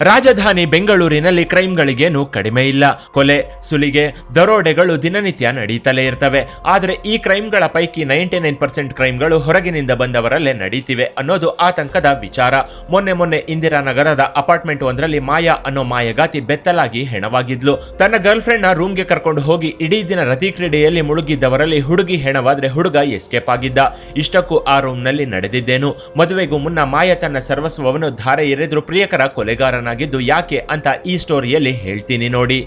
ರಾಜಧಾನಿ ಬೆಂಗಳೂರಿನಲ್ಲಿ ಕ್ರೈಮ್ಗಳಿಗೇನು ಕಡಿಮೆ ಇಲ್ಲ. ಕೊಲೆ, ಸುಲಿಗೆ, ದರೋಡೆಗಳು ದಿನನಿತ್ಯ ನಡೀತಲೇ ಇರ್ತವೆ. ಆದರೆ ಈ ಕ್ರೈಮ್ಗಳ ಪೈಕಿ ನೈಂಟಿ ನೈನ್ ಪರ್ಸೆಂಟ್ ಕ್ರೈಮ್ಗಳು ಹೊರಗಿನಿಂದ ಬಂದವರಲ್ಲೇ ನಡೀತಿವೆ ಅನ್ನೋದು ಆತಂಕದ ವಿಚಾರ. ಮೊನ್ನೆ ಮೊನ್ನೆ ಇಂದಿರಾನಗರದ ಅಪಾರ್ಟ್ಮೆಂಟ್ ಒಂದರಲ್ಲಿ ಮಾಯಾ ಅನ್ನೋ ಮಾಯಗಾತಿ ಬೆತ್ತಲಾಗಿ ಹೆಣವಾಗಿದ್ಲು. ತನ್ನ ಗರ್ಲ್ ಫ್ರೆಂಡ್ನ ರೂಮ್ಗೆ ಕರ್ಕೊಂಡು ಹೋಗಿ ಇಡೀ ದಿನ ರತಿ ಕ್ರೀಡೆಯಲ್ಲಿ ಮುಳುಗಿದ್ದವರಲ್ಲಿ ಹುಡುಗಿ ಹೆಣವಾದ್ರೆ ಹುಡುಗ ಎಸ್ಕೇಪ್ ಆಗಿದ್ದ. ಇಷ್ಟಕ್ಕೂ ಆ ರೂಮ್ನಲ್ಲಿ ನಡೆದಿದ್ದೇನು. ಮದುವೆಗೂ ಮುನ್ನ ಮಾಯಾ ತನ್ನ ಸರ್ವಸ್ವವನ್ನು ಧಾರೆ ಎರೆದ್ರು ಪ್ರಿಯಕರ ಕೊಲೆಗಾರನಾಗಿದ್ದು ಯಾಕೆ ಅಂತ ಈ ಸ್ಟೋರಿಯಲ್ಲಿ ಹೇಳ್ತೀನಿ ನೋಡಿ.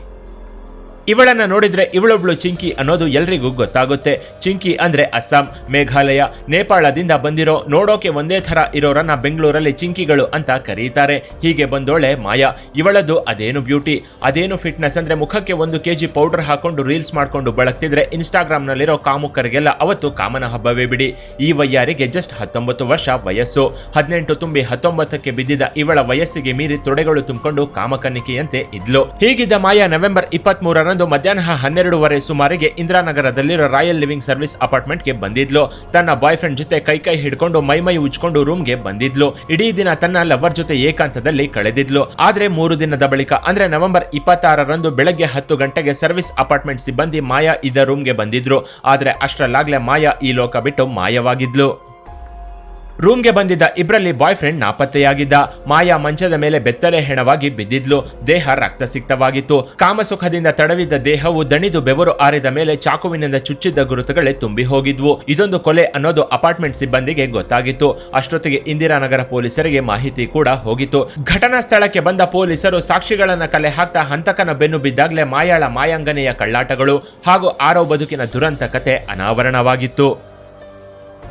ಇವಳನ್ನ ನೋಡಿದ್ರೆ ಇವಳೊಬ್ಳು ಚಿಂಕಿ ಅನ್ನೋದು ಎಲ್ರಿಗೂ ಗೊತ್ತಾಗುತ್ತೆ. ಚಿಂಕಿ ಅಂದ್ರೆ ಅಸ್ಸಾಂ, ಮೇಘಾಲಯ, ನೇಪಾಳದಿಂದ ಬಂದಿರೋ, ನೋಡೋಕೆ ಒಂದೇ ಥರ ಇರೋರನ್ನ ಬೆಂಗಳೂರಲ್ಲಿ ಚಿಂಕಿಗಳು ಅಂತ ಕರೀತಾರೆ. ಹೀಗೆ ಬಂದೋಳೆ ಮಾಯಾ. ಇವಳದ್ದು ಅದೇನು ಬ್ಯೂಟಿ? ಅದೇನು ಫಿಟ್ನೆಸ್ ಅಂದ್ರೆ ಮುಖಕ್ಕೆ ಒಂದು ಕೆಜಿ ಪೌಡರ್ ಹಾಕೊಂಡು ರೀಲ್ಸ್ ಮಾಡ್ಕೊಂಡು ಬಳಕ್ತಿದ್ರೆ ಇನ್ಸ್ಟಾಗ್ರಾಮ್ನಲ್ಲಿರೋ ಕಾಮುಕರಿಗೆಲ್ಲ ಅವತ್ತು ಕಾಮನ ಹಬ್ಬವೇ ಬಿಡಿ. ಈ ವಯ್ಯಾರಿಗೆ ಜಸ್ಟ್ ಹತ್ತೊಂಬತ್ತು ವರ್ಷ ವಯಸ್ಸು. ಹದಿನೆಂಟು ತುಂಬಿ ಹತ್ತೊಂಬತ್ತಕ್ಕೆ ಬಿದ್ದಿದ್ದ ಇವಳ ವಯಸ್ಸಿಗೆ ಮೀರಿ ತೊಡೆಗಳು ತುಂಬಿಕೊಂಡು ಕಾಮಕನ್ನಿಕೆಯಂತೆ ಇದ್ಲು. ಹೀಗಿದ್ದ ಮಾಯಾ ನವೆಂಬರ್ ಇಪ್ಪತ್ತ್ ಮೂರರಂದು ಮಧ್ಯಾಹ್ನ ಹನ್ನೆರಡುವರೆ ಸುಮಾರಿಗೆ ಇಂದಿರಾನಗರದಲ್ಲಿರೋ ರಾಯಲ್ ಲಿವಿಂಗ್ ಸರ್ವಿಸ್ ಅಪಾರ್ಟ್ಮೆಂಟ್ಗೆ ಬಂದಿದ್ಲು. ತನ್ನ ಬಾಯ್ ಫ್ರೆಂಡ್ ಜೊತೆ ಕೈ ಕೈ ಹಿಡ್ಕೊಂಡು ಮೈ ಮೈ ಉಜ್ಕೊಂಡು ರೂಮ್ಗೆ ಬಂದಿದ್ಲು. ಇಡೀ ದಿನ ತನ್ನ ಲವರ್ ಜೊತೆ ಏಕಾಂತದಲ್ಲಿ ಕಳೆದಿದ್ಲು. ಆದ್ರೆ ಮೂರು ದಿನದ ಬಳಿಕ, ಅಂದ್ರೆ ನವೆಂಬರ್ ಇಪ್ಪತ್ತಾರರಂದು ಬೆಳಗ್ಗೆ ಹತ್ತು ಗಂಟೆಗೆ ಸರ್ವಿಸ್ ಅಪಾರ್ಟ್ಮೆಂಟ್ ಸಿಬ್ಬಂದಿ ಮಾಯಾ ಇದ್ದ ರೂಮ್ಗೆ ಬಂದಿದ್ರು. ಆದ್ರೆ ಅಷ್ಟರಲ್ಲಾಗ್ಲೇ ಮಾಯಾ ಈ ಲೋಕ ಬಿಟ್ಟು ಮಾಯವಾಗಿದ್ಲು. ರೂಮ್ಗೆ ಬಂದಿದ್ದ ಇಬ್ರಲ್ಲಿ ಬಾಯ್ ಫ್ರೆಂಡ್ ನಾಪತ್ತೆಯಾಗಿದ್ದ. ಮಾಯಾ ಮಂಚದ ಮೇಲೆ ಬೆತ್ತಲೆ ಹೆಣವಾಗಿ ಬಿದ್ದಿದ್ಲು. ದೇಹ ರಕ್ತಸಿಕ್ತವಾಗಿತ್ತು ಕಾಮಸುಖದಿಂದ ತಡವಿದ್ದ ದೇಹವು ದಣಿದು ಬೆವರು ಆರಿದ ಮೇಲೆ ಚಾಕುವಿನಿಂದ ಚುಚ್ಚಿದ್ದ ಗುರುತುಗಳೇ ತುಂಬಿ ಹೋಗಿದ್ವು. ಇದೊಂದು ಕೊಲೆ ಅನ್ನೋದು ಅಪಾರ್ಟ್ಮೆಂಟ್ ಸಿಬ್ಬಂದಿಗೆ ಗೊತ್ತಾಗಿತ್ತು. ಅಷ್ಟೊತ್ತಿಗೆ ಇಂದಿರಾನಗರ ಪೊಲೀಸರಿಗೆ ಮಾಹಿತಿ ಕೂಡ ಹೋಗಿತ್ತು. ಘಟನಾ ಸ್ಥಳಕ್ಕೆ ಬಂದ ಪೊಲೀಸರು ಸಾಕ್ಷಿಗಳನ್ನ ಕಲೆ ಹಾಕ್ತಾ ಹಂತಕನ ಬೆನ್ನು ಬಿದ್ದಾಗಲೇ ಮಾಯಾಳ ಮಾಯಾಂಗನೆಯ ಕಳ್ಳಾಟಗಳು ಹಾಗೂ ಆರೋ ಬದುಕಿನ ದುರಂತ ಕತೆ ಅನಾವರಣವಾಗಿತ್ತು.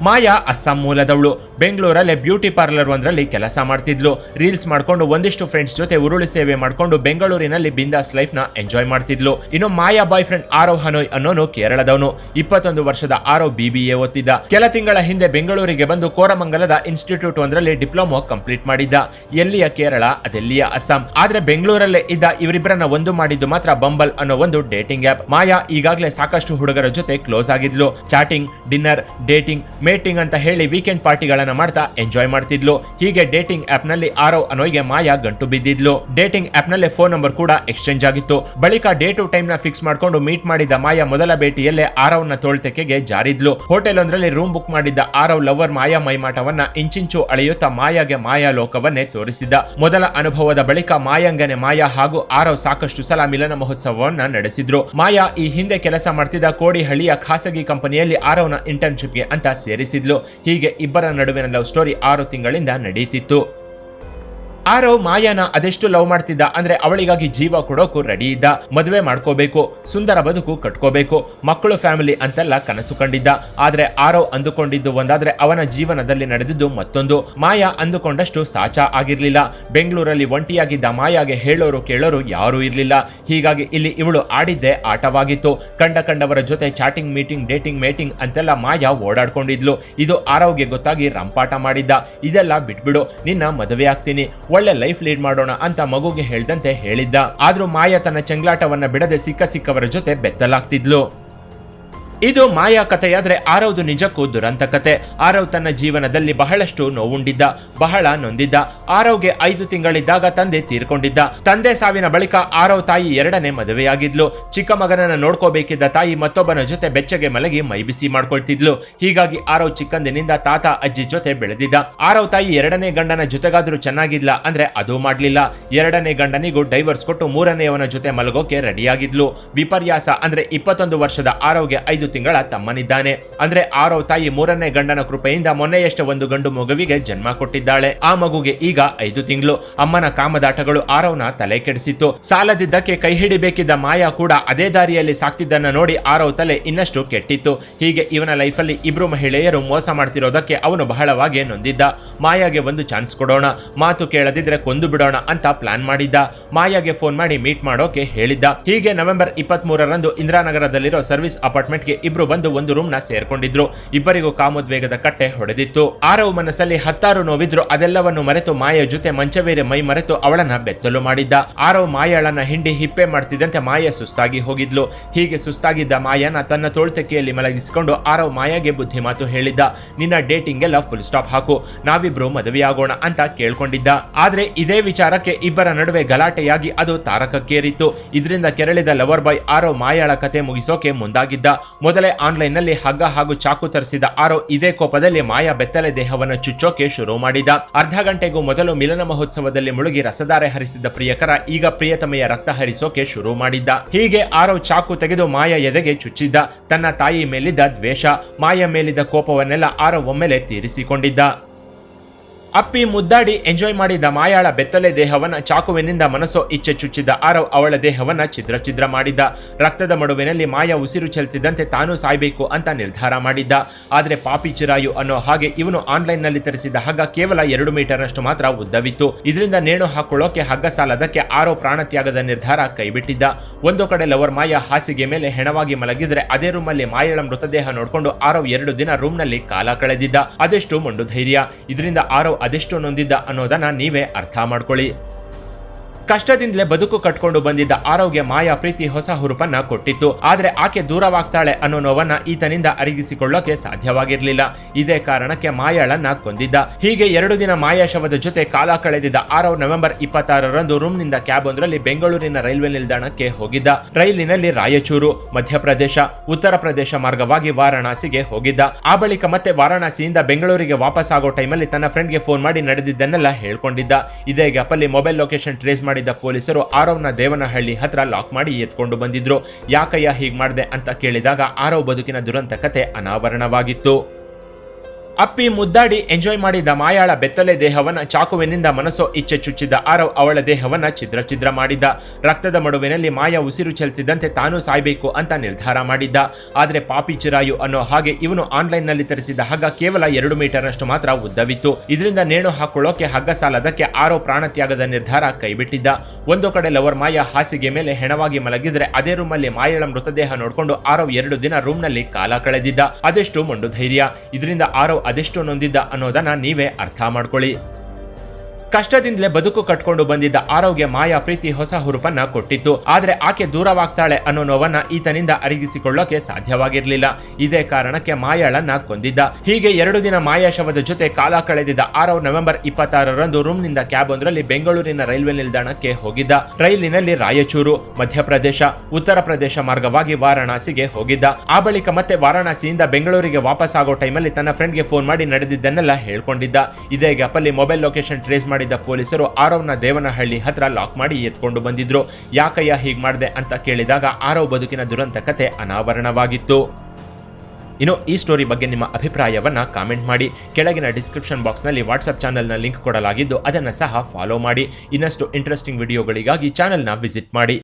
ಮಾಯಾ ಅಸ್ಸಾಂ ಮೂಲದವಳು. ಬೆಂಗಳೂರಲ್ಲೇ ಬ್ಯೂಟಿ ಪಾರ್ಲರ್ ಒಂದರಲ್ಲಿ ಕೆಲಸ ಮಾಡ್ತಿದ್ಲು. ರೀಲ್ಸ್ ಮಾಡ್ಕೊಂಡು ಒಂದಿಷ್ಟು ಫ್ರೆಂಡ್ಸ್ ಜೊತೆ ಉರುಳು ಸೇವೆ ಮಾಡ್ಕೊಂಡು ಬೆಂಗಳೂರಿನಲ್ಲಿ ಬಿಂದಾಸ್ ಲೈಫ್ನ ಎಂಜಾಯ್ ಮಾಡ್ತಿದ್ಲು. ಇನ್ನು ಮಾಯಾ ಬಾಯ್ ಫ್ರೆಂಡ್ ಆರೋ ಹನೋಯ್ ಅನ್ನೋನು ಕೇರಳದವನು. ಇಪ್ಪತ್ತೊಂದು ವರ್ಷದ ಆರೋ ಬಿಬಿಎ ಓದ್ತಿದ್ದ. ಕೆಲ ತಿಂಗಳ ಹಿಂದೆ ಬೆಂಗಳೂರಿಗೆ ಬಂದು ಕೋರಮಂಗಲದ ಇನ್ಸ್ಟಿಟ್ಯೂಟ್ ಒಂದರಲ್ಲಿ ಡಿಪ್ಲೊಮಾ ಕಂಪ್ಲೀಟ್ ಮಾಡಿದ್ದ. ಎಲ್ಲಿಯ ಕೇರಳ, ಅದೆಲ್ಲಿಯ ಅಸ್ಸಾಂ? ಆದ್ರೆ ಬೆಂಗಳೂರಲ್ಲೇ ಇದ್ದ ಇವರಿಬ್ಬರನ್ನ ಒಂದು ಮಾಡಿದ್ದು ಮಾತ್ರ ಬಂಬಲ್ ಅನ್ನೋ ಒಂದು ಡೇಟಿಂಗ್ ಆಪ್ ಮಾಯಾ ಈಗಾಗಲೇ ಸಾಕಷ್ಟು ಹುಡುಗರ ಜೊತೆ ಕ್ಲೋಸ್ ಆಗಿದ್ಲು. ಚಾಟಿಂಗ್, ಡಿನ್ನರ್, ಡೇಟಿಂಗ್ ಮೇಟಿಂಗ್ ಅಂತ ಹೇಳಿ ವೀಕೆಂಡ್ ಪಾರ್ಟಿಗಳನ್ನ ಮಾಡ್ತಾ ಎಂಜಾಯ್ ಮಾಡ್ತಿದ್ಲು. ಹೀಗೆ ಡೇಟಿಂಗ್ ಆಪ್ನಲ್ಲಿ ಆರವ್ ಅನೋಯ್ಗೆ ಮಾಯಾ ಗಂಟು ಬಿದ್ದಿದ್ಲು. ಡೇಟಿಂಗ್ ಆಪ್ನಲ್ಲಿ ಫೋನ್ ನಂಬರ್ ಕೂಡ ಎಕ್ಸ್ಚೇಂಜ್ ಆಗಿತ್ತು. ಬಳಿಕ ಡೇ ಟು ಟೈಮ್ನ ಫಿಕ್ಸ್ ಮಾಡ್ಕೊಂಡು ಮೀಟ್ ಮಾಡಿದ ಮಾಯಾ ಮೊದಲ ಭೇಟಿಯಲ್ಲೇ ಆರವ್ನ ತೋಳ್ತೆಕೆಗೆ ಜಾರಿದ್ಲು. ಹೋಟೆಲ್ ಒಂದರಲ್ಲಿ ರೂಮ್ ಬುಕ್ ಮಾಡಿದ್ದ ಆರವ್ ಲವರ್ ಮಾಯಾ ಮೈಮಾಟವನ್ನ ಇಂಚಿಂಚು ಅಳೆಯುತ್ತಾ ಮಾಯಾಗೆ ಮಾಯಾ ಲೋಕವನ್ನೇ ತೋರಿಸಿದ್ದ. ಮೊದಲ ಅನುಭವದ ಬಳಿಕ ಮಾಯಾಂಗನೆ ಮಾಯಾ ಹಾಗೂ ಆರವ್ ಸಾಕಷ್ಟು ಸಲ ಮಿಲನ ಮಹೋತ್ಸವವನ್ನ ನಡೆಸಿದ್ರು. ಮಾಯಾ ಈ ಹಿಂದೆ ಕೆಲಸ ಮಾಡ್ತಿದ್ದ ಕೋಡಿಹಳ್ಳಿಯ ಖಾಸಗಿ ಕಂಪನಿಯಲ್ಲಿ ಆರವ್ನ ಇಂಟರ್ನ್ಶಿಪ್ಗೆ ಅಂತ ಸೇರಿಸಿದ್ಲು. ಹೀಗೆ ಇಬ್ಬರ ನಡುವಿನ ಲವ್ ಸ್ಟೋರಿ ಆರು ತಿಂಗಳಿಂದ ನಡೀತಿತ್ತು ಆರವ್ ಮಾಯಾನ ಅದೆಷ್ಟು ಲವ್ ಮಾಡ್ತಿದ್ದ ಅಂದ್ರೆ ಅವಳಿಗಾಗಿ ಜೀವ ಕೊಡೋಕು ರೆಡಿ ಇದ್ದ. ಮದುವೆ ಮಾಡ್ಕೋಬೇಕು, ಸುಂದರ ಬದುಕು ಕಟ್ಕೋಬೇಕು, ಮಕ್ಕಳು ಫ್ಯಾಮಿಲಿ ಅಂತೆಲ್ಲ ಕನಸು ಕಂಡಿದ್ದ. ಆದ್ರೆ ಆರವ್ ಅಂದುಕೊಂಡಿದ್ದು ಒಂದಾದ್ರೆ ಅವನ ಜೀವನದಲ್ಲಿ ನಡೆದಿದ್ದು ಮತ್ತೊಂದು. ಮಾಯಾ ಅಂದುಕೊಂಡಷ್ಟು ಸಾಚಾ ಆಗಿರ್ಲಿಲ್ಲ. ಬೆಂಗಳೂರಲ್ಲಿ ಒಂಟಿಯಾಗಿದ್ದ ಮಾಯಾಗೆ ಹೇಳೋರು ಕೇಳೋರು ಯಾರೂ ಇರ್ಲಿಲ್ಲ. ಹೀಗಾಗಿ ಇಲ್ಲಿ ಇವಳು ಆಡಿದ್ದೆ ಆಟವಾಗಿತ್ತು. ಕಂಡ ಕಂಡವರ ಜೊತೆ ಚಾಟಿಂಗ್ ಮೀಟಿಂಗ್ ಡೇಟಿಂಗ್ ಮೇಟಿಂಗ್ ಅಂತೆಲ್ಲ ಮಾಯಾ ಓಡಾಡ್ಕೊಂಡಿದ್ಲು. ಇದು ಆರವ್ಗೆ ಗೊತ್ತಾಗಿ ರಂಪಾಟ ಮಾಡಿದ್ದ. ಇದೆಲ್ಲ ಬಿಟ್ಬಿಡು, ನಿನ್ನ ಮದುವೆ ಆಗ್ತೀನಿ ಒಳ್ಳೆ ಲೈಫ್ ಲೀಡ್ ಮಾಡೋಣ ಅಂತ ಮಗುಗೆ ಹೇಳ್ದಂತೆ ಹೇಳಿದ್ದ. ಆದ್ರೂ ಮಾಯಾ ತನ್ನ ಚೆಂಗ್ಲಾಟವನ್ನ ಬಿಡದೆ ಸಿಕ್ಕ ಸಿಕ್ಕವರ ಜೊತೆ ಬೆತ್ತಲಾಗ್ತಿದ್ಲು. ಇದು ಮಾಯಾ ಕಥೆಯಾದ್ರೆ ಆರವ್ದು ನಿಜಕ್ಕೂ ದುರಂತ ಕತೆ. ಆರವ್ ತನ್ನ ಜೀವನದಲ್ಲಿ ಬಹಳಷ್ಟು ನೋವುಂಡಿದ್ದ, ಬಹಳ ನೊಂದಿದ್ದ ಆರವ್ಗೆ ಐದು ತಿಂಗಳಿದ್ದಾಗ ತಂದೆ ತೀರ್ಕೊಂಡಿದ್ದ. ತಂದೆ ಸಾವಿನ ಬಳಿಕ ಆರವ್ ತಾಯಿ ಎರಡನೇ ಮದುವೆಯಾಗಿದ್ಲು. ಚಿಕ್ಕ ಮಗನನ್ನ ನೋಡ್ಕೋಬೇಕಿದ್ದ ತಾಯಿ ಮತ್ತೊಬ್ಬನ ಜೊತೆ ಬೆಚ್ಚಗೆ ಮಲಗಿ ಮೈಬಿಸಿ ಮಾಡ್ಕೊಳ್ತಿದ್ಲು. ಹೀಗಾಗಿ ಆರವ್ ಚಿಕ್ಕಂದಿನಿಂದ ತಾತ, ಅಜ್ಜಿ ಜೊತೆ ಬೆಳೆದಿದ್ದ. ಆರವ್ ತಾಯಿ ಎರಡನೇ ಗಂಡನ ಜೊತೆಗಾದ್ರೂ ಚೆನ್ನಾಗಿಲ್ಲ ಅಂದ್ರೆ ಅದು ಮಾಡ್ಲಿಲ್ಲ. ಎರಡನೇ ಗಂಡನಿಗೂ ಡೈವರ್ಸ್ ಕೊಟ್ಟು ಮೂರನೆಯವನ ಜೊತೆ ಮಲಗೋಕೆ ರೆಡಿಯಾಗಿದ್ಲು. ವಿಪರ್ಯಾಸ ಅಂದ್ರೆ ಇಪ್ಪತ್ತೊಂದು ವರ್ಷದ ಆರವ್ಗೆ ಐದು ತಿಂಗಳ ತಮ್ಮನಿದ್ದಾನೆ. ಅಂದ್ರೆ ಆರವ್ ತಾಯಿ ಮೂರನೇ ಗಂಡನ ಕೃಪೆಯಿಂದ ಮೊನ್ನೆಯಷ್ಟೇ ಒಂದು ಗಂಡು ಮಗುವಿಗೆ ಜನ್ಮ ಕೊಟ್ಟಿದ್ದಾಳೆ. ಆ ಮಗುಗೆ ಈಗ ಐದು ತಿಂಗಳು. ಅಮ್ಮನ ಕಾಮದಾಟಗಳು ಆರವ್ನ ತಲೆ ಕೆಡಿಸಿತ್ತು. ಸಾಲದಿದ್ದಕ್ಕೆ ಕೈ ಹಿಡಿಬೇಕಿದ್ದ ಮಾಯಾ ಕೂಡ ಅದೇ ದಾರಿಯಲ್ಲಿ ಸಾಕ್ತಿದ್ದನ್ನ ನೋಡಿ ಆರವ್ ತಲೆ ಇನ್ನಷ್ಟು ಕೆಟ್ಟಿತ್ತು. ಹೀಗೆ ಇವನ ಲೈಫಲ್ಲಿ ಇಬ್ರು ಮಹಿಳೆಯರು ಮೋಸ ಮಾಡ್ತಿರೋದಕ್ಕೆ ಅವನು ಬಹಳವಾಗಿ ನೊಂದಿದ್ದ. ಮಾಯಾಗೆ ಒಂದು ಚಾನ್ಸ್ ಕೊಡೋಣ. ಮಾತು ಕೇಳದಿದ್ರೆ ಕೊಂದು ಬಿಡೋಣ ಅಂತ ಪ್ಲಾನ್ ಮಾಡಿದ್ದ. ಮಾಯಾಗೆ ಫೋನ್ ಮಾಡಿ ಮೀಟ್ ಮಾಡೋಕೆ ಹೇಳಿದ್ದ. ಹೀಗೆ ನವೆಂಬರ್ ಇಪ್ಪತ್ಮೂರರಂದು ಇಂದಿರಾನಗರದಲ್ಲಿರೋ ಸರ್ವಿಸ್ ಅಪಾರ್ಟ್ಮೆಂಟ್ಗೆ ಇಬ್ರು ಬಂದು ಒಂದು ರೂಮ್ನ ಸೇರ್ಕೊಂಡಿದ್ರು. ಇಬ್ಬರಿಗೂ ಕಾಮೋದ್ವೇಗದ ಕಟ್ಟೆ ಹೊಡೆದಿತ್ತು. ಆರವ್ ಮನಸ್ಸಲ್ಲಿ ಹತ್ತಾರು ನೋವಿದ್ರು. ಅದೆಲ್ಲವನ್ನು ಮರೆತು ಮಾಯ ಜೊತೆ ಮಂಚವೇರೆ ಮೈ ಮರೆತು ಅವಳನ್ನ ಬೆತ್ತಲು ಮಾಡಿದ್ದ. ಆರವ್ ಮಾಯಾಳನ ಹಿಂಡಿ ಹಿಪ್ಪೆ ಮಾಡ್ತಿದ್ದಂತೆ ಮಾಯ ಸುಸ್ತಾಗಿ ಹೋಗಿದ್ಲು. ಹೀಗೆ ಸುಸ್ತಾಗಿದ್ದ ಮಾಯನ ತನ್ನ ತೋಳ್ತಕ್ಕೆಯಲ್ಲಿ ಮಲಗಿಸಿಕೊಂಡು ಆರವ್ ಮಾಯಾಗೆ ಬುದ್ಧಿ ಮಾತು ಹೇಳಿದ್ದ. ನಿನ್ನ ಡೇಟಿಂಗ್ ಎಲ್ಲ ಫುಲ್ ಸ್ಟಾಪ್ ಹಾಕು. ನಾವಿಬ್ರು ಮದುವೆಯಾಗೋಣ ಅಂತ ಕೇಳ್ಕೊಂಡಿದ್ದ. ಆದ್ರೆ ಇದೇ ವಿಚಾರಕ್ಕೆ ಇಬ್ಬರ ನಡುವೆ ಗಲಾಟೆಯಾಗಿ ಅದು ತಾರಕಕ್ಕೇರಿತ್ತು. ಇದರಿಂದ ಕೆರಳಿದ ಲವರ್ ಬಾಯ್ ಆರೋ ಮಾಯಾಳ ಕತೆ ಮುಗಿಸೋಕೆ ಮುಂದಾಗಿದ್ದ. ಮೊದಲೇ ಆನ್ಲೈನ್ನಲ್ಲಿ ಹಗ್ಗ ಹಾಗೂ ಚಾಕು ತರಿಸಿದ ಆರೋ ಇದೇ ಕೋಪದಲ್ಲಿ ಮಾಯಾ ಬೆತ್ತಲೆ ದೇಹವನ್ನು ಚುಚ್ಚೋಕೆ ಶುರು ಮಾಡಿದ. ಅರ್ಧ ಗಂಟೆಗೂ ಮೊದಲು ಮಿಲನ ಮಹೋತ್ಸವದಲ್ಲಿ ಮುಳುಗಿ ರಸಧಾರೆ ಹರಿಸಿದ್ದ ಪ್ರಿಯಕರ ಈಗ ಪ್ರಿಯತಮೆಯ ರಕ್ತ ಹರಿಸೋಕೆ ಶುರು ಮಾಡಿದ್ದ. ಹೀಗೆ ಆರೋ ಚಾಕು ತೆಗೆದು ಮಾಯಾ ಎದೆಗೆ ಚುಚ್ಚಿದ್ದ. ತನ್ನ ತಾಯಿ ಮೇಲಿದ್ದ ದ್ವೇಷ, ಮಾಯಾ ಮೇಲಿದ್ದ ಕೋಪವನ್ನೆಲ್ಲ ಆರೋ ಒಮ್ಮೆಲೆ ತೀರಿಸಿಕೊಂಡಿದ್ದ. ಅಪ್ಪಿ ಮುದ್ದಾಡಿ ಎಂಜಾಯ್ ಮಾಡಿದ ಮಾಯಾಳ ಬೆತ್ತಲೆ ದೇಹವನ್ನ ಚಾಕುವಿನಿಂದ ಮನಸ್ಸೋ ಇಚ್ಛೆ ಚುಚ್ಚಿದ್ದ ಆರವ್ ಅವಳ ದೇಹವನ್ನ ಛಿದ್ರ ಛಿದ್ರ ಮಾಡಿದ್ದ. ರಕ್ತದ ಮಡುವಿನಲ್ಲಿ ಮಾಯಾ ಉಸಿರು ಚೆಲ್ತಿದ್ದಂತೆ ತಾನು ಸಾಯ್ಬೇಕು ಅಂತ ನಿರ್ಧಾರ ಮಾಡಿದ್ದ. ಆದರೆ ಪಾಪಿ ಚಿರಾಯು ಅನ್ನೋ ಹಾಗೆ ಇವನು ಆನ್ಲೈನ್ನಲ್ಲಿ ತರಿಸಿದ ಹಗ್ಗ ಕೇವಲ ಎರಡು ಮೀಟರ್ನಷ್ಟು ಮಾತ್ರ ಉದ್ದವಿತ್ತು. ಇದರಿಂದ ನೇಣು ಹಾಕೊಳ್ಳೋಕೆ ಹಗ್ಗ ಸಾಲದಕ್ಕೆ ಆರೋ ಪ್ರಾಣತ್ಯಾಗದ ನಿರ್ಧಾರ ಕೈಬಿಟ್ಟಿದ್ದ. ಒಂದು ಕಡೆ ಲವರ್ ಮಾಯಾ ಹಾಸಿಗೆ ಮೇಲೆ ಹೆಣವಾಗಿ ಮಲಗಿದ್ರೆ ಅದೇ ರೂಮಲ್ಲಿ ಮಾಯಾಳ ಮೃತದೇಹ ನೋಡಿಕೊಂಡು ಆರವ್ ಎರಡು ದಿನ ರೂಮ್ನಲ್ಲಿ ಕಾಲ ಕಳೆದಿದ್ದ. ಅದೆಷ್ಟು ಮಂಡು ಧೈರ್ಯ ಇದರಿಂದ ಆರವ್ ಅದೆಷ್ಟು ನೊಂದಿದ್ದ ಅನ್ನೋದನ್ನ ನೀವೇ ಅರ್ಥ ಮಾಡ್ಕೊಳ್ಳಿ. ಕಷ್ಟದಿಂದಲೇ ಬದುಕು ಕಟ್ಕೊಂಡು ಬಂದಿದ್ದ ಆರೋಗ್ಯ ಮಾಯಾ ಪ್ರೀತಿ ಹೊಸ ಹುರುಪನ್ನ ಕೊಟ್ಟಿತ್ತು. ಆದ್ರೆ ಆಕೆ ದೂರವಾಗ್ತಾಳೆ ಅನ್ನೋ ನೋವನ್ನ ಈತನಿಂದ ಅರಿಗಿಸಿಕೊಳ್ಳೋಕೆ ಸಾಧ್ಯವಾಗಿರಲಿಲ್ಲ. ಇದೇ ಕಾರಣಕ್ಕೆ ಮಾಯಾಳನ್ನ ಕೊಂದಿದ್ದ. ಹೀಗೆ ಎರಡು ದಿನ ಮಾಯಾ ಶವದ ಜೊತೆ ಕಾಲ ಕಳೆದಿದ್ದ ಆರೋ ನವೆಂಬರ್ ಇಪ್ಪತ್ತಾರರಂದು ರೂಮ್ನಿಂದ ಕ್ಯಾಬ್ ಒಂದರಲ್ಲಿ ಬೆಂಗಳೂರಿನ ರೈಲ್ವೆ ನಿಲ್ದಾಣಕ್ಕೆ ಹೋಗಿದ್ದ. ರೈಲಿನಲ್ಲಿ ರಾಯಚೂರು, ಮಧ್ಯಪ್ರದೇಶ, ಉತ್ತರ ಪ್ರದೇಶ ಮಾರ್ಗವಾಗಿ ವಾರಾಣಸಿಗೆ ಹೋಗಿದ್ದ. ಆ ಬಳಿಕ ಮತ್ತೆ ವಾರಾಣಸಿಯಿಂದ ಬೆಂಗಳೂರಿಗೆ ವಾಪಸ್ ಆಗೋ ಟೈಮಲ್ಲಿ ತನ್ನ ಫ್ರೆಂಡ್ಗೆ ಫೋನ್ ಮಾಡಿ ನಡೆದಿದ್ದನ್ನೆಲ್ಲ ಹೇಳ್ಕೊಂಡಿದ್ದ. ಇದೇ ಗ್ಯಾಪಲ್ಲಿ ಮೊಬೈಲ್ ಲೊಕೇಶನ್ ಟ್ರೇಸ್ ಮಾಡಿದ್ದ ಪೊಲೀಸರು ಆರವ್ನ ದೇವನಹಳ್ಳಿ ಹತ್ರ ಲಾಕ್ ಮಾಡಿ ಎತ್ಕೊಂಡು ಬಂದಿದ್ರು. ಯಾಕಯ್ಯ ಹೀಗೆ ಮಾಡ್ದೆ ಅಂತ ಕೇಳಿದಾಗ ಆರವ್ ಬದುಕಿನ ದುರಂತ ಕತೆ ಅನಾವರಣವಾಗಿತ್ತು. ಅಪ್ಪಿ ಮುದ್ದಾಡಿ ಎಂಜಾಯ್ ಮಾಡಿದ ಮಾಯಾಳ ಬೆತ್ತಲೆ ದೇಹವನ್ನ ಚಾಕುವಿನಿಂದ ಮನಸ್ಸೋ ಇಚ್ಛೆ ಚುಚ್ಚಿದ್ದ ಆರವ್ ಅವಳ ದೇಹವನ್ನ ಛಿದ್ರ ಛಿದ್ರ ಮಾಡಿದ್ದ. ರಕ್ತದ ಮಡುವಿನಲ್ಲಿ ಮಾಯಾ ಉಸಿರು ಚೆಲ್ತಿದ್ದಂತೆ ತಾನು ಸಾಯ್ಬೇಕು ಅಂತ ನಿರ್ಧಾರ ಮಾಡಿದ್ದ. ಆದ್ರೆ ಪಾಪಿ ಚಿರಾಯು ಅನ್ನೋ ಹಾಗೆ ಇವನು ಆನ್ಲೈನ್ನಲ್ಲಿ ತರಿಸಿದ ಹಗ್ಗ ಕೇವಲ ಎರಡು ಮೀಟರ್ನಷ್ಟು ಮಾತ್ರ ಉದ್ದವಿತ್ತು. ಇದರಿಂದ ನೇಣು ಹಾಕೊಳ್ಳೋಕೆ ಹಗ್ಗ ಸಾಲದಕ್ಕೆ ಆರೋ ಪ್ರಾಣತ್ಯಾಗದ ನಿರ್ಧಾರ ಕೈಬಿಟ್ಟಿದ್ದ. ಒಂದು ಕಡೆ ಲವರ್ ಮಾಯಾ ಹಾಸಿಗೆ ಮೇಲೆ ಹೆಣವಾಗಿ ಮಲಗಿದ್ರೆ ಅದೇ ರೂಮಲ್ಲಿ ಮಾಯಾಳ ಮೃತದೇಹ ನೋಡ್ಕೊಂಡು ಆರವ್ ಎರಡು ದಿನ ರೂಮ್ನಲ್ಲಿ ಕಾಲ ಕಳೆದಿದ್ದ. ಅದೆಷ್ಟು ಮಂಡು ಧೈರ್ಯ ಇದರಿಂದ ಆರವ್ ಅದೆಷ್ಟು ನೊಂದಿದ್ದ ಅನ್ನೋದನ್ನ ನೀವೇ ಅರ್ಥ ಮಾಡ್ಕೊಳ್ಳಿ. ಕಷ್ಟದಿಂದಲೇ ಬದುಕು ಕಟ್ಕೊಂಡು ಬಂದಿದ್ದ ಆರೋಗ್ಯ ಮಾಯಾ ಪ್ರೀತಿ ಹೊಸ ಹುರುಪನ್ನ ಕೊಟ್ಟಿತ್ತು. ಆದರೆ ಆಕೆ ದೂರವಾಗ್ತಾಳೆ ಅನ್ನೋ ನೋವನ್ನ ಈತನಿಂದ ಅರಗಿಸಿಕೊಳ್ಳೋಕೆ ಸಾಧ್ಯವಾಗಿರಲಿಲ್ಲ. ಇದೇ ಕಾರಣಕ್ಕೆ ಮಾಯಾಳನ್ನ ಕೊಂದಿದ್ದ. ಹೀಗೆ ಎರಡು ದಿನ ಮಾಯಾ ಶವದ ಜೊತೆ ಕಾಲ ಕಳೆದಿದ್ದ ಆರವ್ ನವೆಂಬರ್ ಇಪ್ಪತ್ತಾರರಂದು ರೂಮ್ನಿಂದ ಕ್ಯಾಬ್ ಒಂದರಲ್ಲಿ ಬೆಂಗಳೂರಿನ ರೈಲ್ವೆ ನಿಲ್ದಾಣಕ್ಕೆ ಹೋಗಿದ್ದ. ರೈಲಿನಲ್ಲಿ ರಾಯಚೂರು, ಮಧ್ಯಪ್ರದೇಶ, ಉತ್ತರ ಪ್ರದೇಶ ಮಾರ್ಗವಾಗಿ ವಾರಾಣಸಿಗೆ ಹೋಗಿದ್ದ. ಆ ಬಳಿಕ ಮತ್ತೆ ವಾರಾಣಸಿಯಿಂದ ಬೆಂಗಳೂರಿಗೆ ವಾಪಸ್ ಆಗೋ ಟೈಮಲ್ಲಿ ತನ್ನ ಫ್ರೆಂಡ್ಗೆ ಫೋನ್ ಮಾಡಿ ನಡೆದಿದ್ದನ್ನೆಲ್ಲ ಹೇಳ್ಕೊಂಡಿದ್ದ. ಇದೇ ಗ್ಯಾಪಲ್ಲಿ ಮೊಬೈಲ್ ಲೊಕೇಶನ್ ಟ್ರೇಸ್ ಮಾಡಿದ್ದ ಪೊಲೀಸರು ಆರವ್ನ ದೇವನಹಳ್ಳಿ ಹತ್ರ ಲಾಕ್ ಮಾಡಿ ಎತ್ಕೊಂಡು ಬಂದಿದ್ರು. ಯಾಕಯ್ಯ ಹೀಗೆ ಮಾಡ್ದೆ ಅಂತ ಕೇಳಿದಾಗ ಆರವ್ ಬದುಕಿನ ದುರಂತ ಕತೆ ಅನಾವರಣವಾಗಿತ್ತು. ಇನ್ನು ಈ ಸ್ಟೋರಿ ಬಗ್ಗೆ ನಿಮ್ಮ ಅಭಿಪ್ರಾಯವನ್ನ ಕಾಮೆಂಟ್ ಮಾಡಿ. ಕೆಳಗಿನ ಡಿಸ್ಕ್ರಿಪ್ಷನ್ ಬಾಕ್ಸ್ನಲ್ಲಿ ವಾಟ್ಸಪ್ ಚಾನಲ್ನ ಲಿಂಕ್ ಕೊಡಲಾಗಿದ್ದು ಅದನ್ನು ಸಹ ಫಾಲೋ ಮಾಡಿ. ಇನ್ನಷ್ಟು ಇಂಟ್ರೆಸ್ಟಿಂಗ್ ವಿಡಿಯೋಗಳಿಗಾಗಿ ಚಾನಲ್ನ ವಿಸಿಟ್ ಮಾಡಿ.